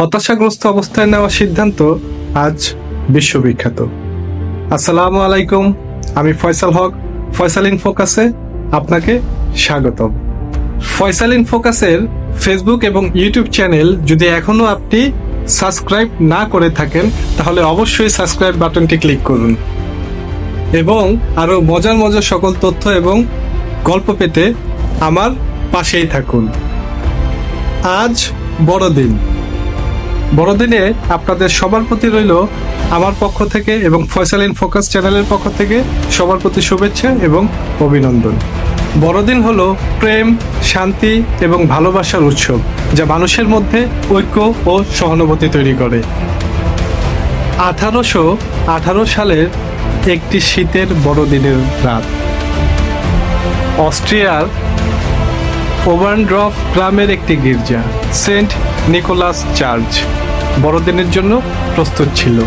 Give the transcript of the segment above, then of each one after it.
হতাশাগ্রস্ত অবস্থায় নেওয়া সিদ্ধান্ত আজ বিশ্ববিখ্যাত। আসসালামু আলাইকুম, আমি ফয়সাল হক, ফয়সাল ইন ফোকাসে আপনাকে স্বাগতম। ফয়সাল ইন ফোকাসের ফেসবুক এবং ইউটিউব চ্যানেল যদি এখনও আপনি সাবস্ক্রাইব না করে থাকেন, তাহলে অবশ্যই সাবস্ক্রাইব বাটনটি ক্লিক করুন। এবং আরও মজার মজার সকল তথ্য এবং গল্প পেতে আমার পাশেই থাকুন। আজ বড়দিন। বড়দিনে আপনাদের সবার প্রতি রইল আমার পক্ষ থেকে এবং ফয়সাল ইন ফোকাস চ্যানেলের পক্ষ থেকে সবার প্রতি শুভেচ্ছা এবং অভিনন্দন। বড়দিন হলো প্রেম, শান্তি এবং ভালোবাসার উৎসব যা মানুষের মধ্যে ঐক্য ও সহানুভূতি তৈরি করে। আঠারোশো আঠারো সালের একটি শীতের বড়দিনের রাত। অস্ট্রিয়ার ওভারড্রফ গ্রামের একটি গির্জা, সেন্ট নিকোলাস চার্চ বড়দিনের জন্য প্রস্তুত ছিল।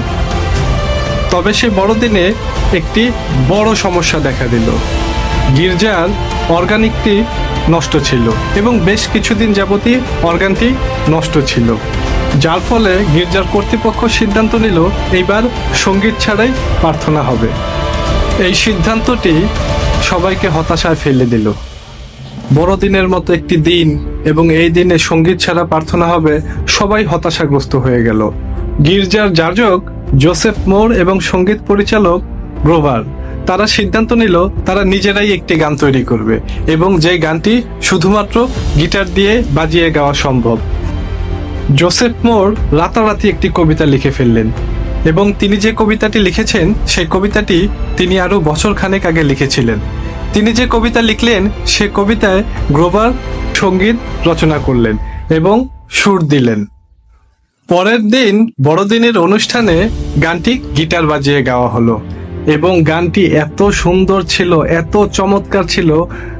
তবে সে বড়দিনে একটি বড় সমস্যা দেখা দিল। গির্জার অর্গানিকটি নষ্ট ছিল এবং বেশ কিছুদিন যাবতই অর্গানটি নষ্ট ছিল। যার ফলে গির্জার কর্তৃপক্ষ সিদ্ধান্ত নিল, এইবার সংগীত ছাড়াই প্রার্থনা হবে। এই সিদ্ধান্তটি সবাইকে হতাশায় ফেলে দিল। বড়দিনের মতো একটি দিন এবং এই দিনে সংগীত ছাড়া প্রার্থনা হবে সবাই হতাশাগ্রস্ত হয়ে গেল। গির্জার যাজক জোসেফ মোর এবং সংগীত পরিচালক গ্রোভার, তারা সিদ্ধান্ত নিল তারা নিজেরাই একটি গান তৈরি করবে এবং যে গানটি শুধুমাত্র গিটার দিয়ে বাজিয়ে গাওয়া সম্ভব। জোসেফ মোর রাতারাতি একটি কবিতা লিখে ফেললেন এবং তিনি যে কবিতাটি লিখেছেন, সেই কবিতাটি তিনি আরও বছর খানেক আগে লিখেছিলেন। তিনি যে কবিতা লিখলেন, সে কবিতায় গ্রোভার সংগীত রচনা করলেন এবং সুর দিলেন। পরের দিন বড়দিনের অনুষ্ঠানে গানটি গিটার বাজিয়ে গাওয়া হলো এবং গানটি এত সুন্দর ছিল, এত চমৎকার ছিল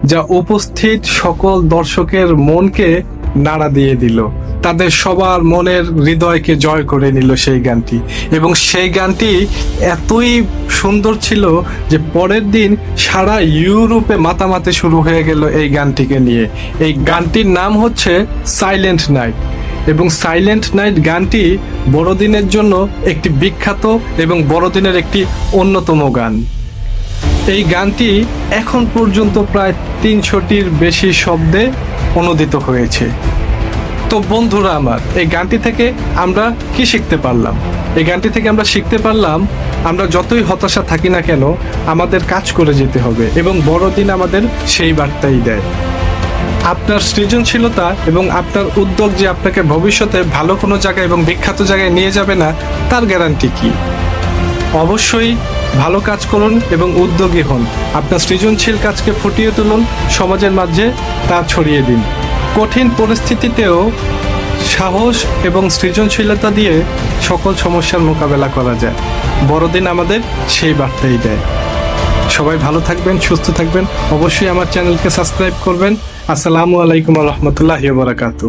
যা উপস্থিত সকল দর্শকের মনকে নাড়া দিয়ে দিল। তাদের সবার মনের হৃদয়কে জয় করে নিল সেই গানটি। এবং সেই গানটি এতই সুন্দর ছিল যে পরের দিন সারা ইউরোপে মাতামাতি শুরু হয়ে গেল এই গানটিকে নিয়ে। এই গানটির নাম হচ্ছে সাইলেন্ট নাইট। এবং সাইলেন্ট নাইট গানটি বড়দিনের জন্য একটি বিখ্যাত এবং বড়দিনের একটি অন্যতম গান। এই গানটি এখন পর্যন্ত প্রায় তিনশোটির বেশি শব্দে অনুদিত হয়েছে। তো বন্ধুরা আমার, এই গানটি থেকে আমরা কি শিখতে পারলাম? এই গানটি থেকে আমরা শিখতে পারলাম, আমরা যতই হতাশা থাকি না কেন, আমাদের কাজ করে যেতে হবে এবং বড়দিন আমাদের সেই বার্তাই দেয়। আপনার সৃজনশীলতা এবং আপনার উদ্যোগ যে আপনাকে ভবিষ্যতে ভালো কোনো জায়গায় এবং বিখ্যাত জায়গায় নিয়ে যাবে না, তার গ্যারান্টি কি? অবশ্যই ভালো কাজ করুন এবং উদ্যোগী হন। আপনার সৃজনশীল কাজকে ফুটিয়ে তুলুন, সমাজের মাঝে তা ছড়িয়ে দিন। কঠিন পরিস্থিতিতেও সাহস এবং সৃজনশীলতা দিয়ে সকল সমস্যার মোকাবেলা করা যায়। বড়দিন আমাদের সেই বার্তাই দেয়। সবাই ভালো থাকবেন, সুস্থ থাকবেন। অবশ্যই আমার চ্যানেলকে সাবস্ক্রাইব করবেন। আসসালামু আলাইকুম রহমতুল্লাহ বারাকাতু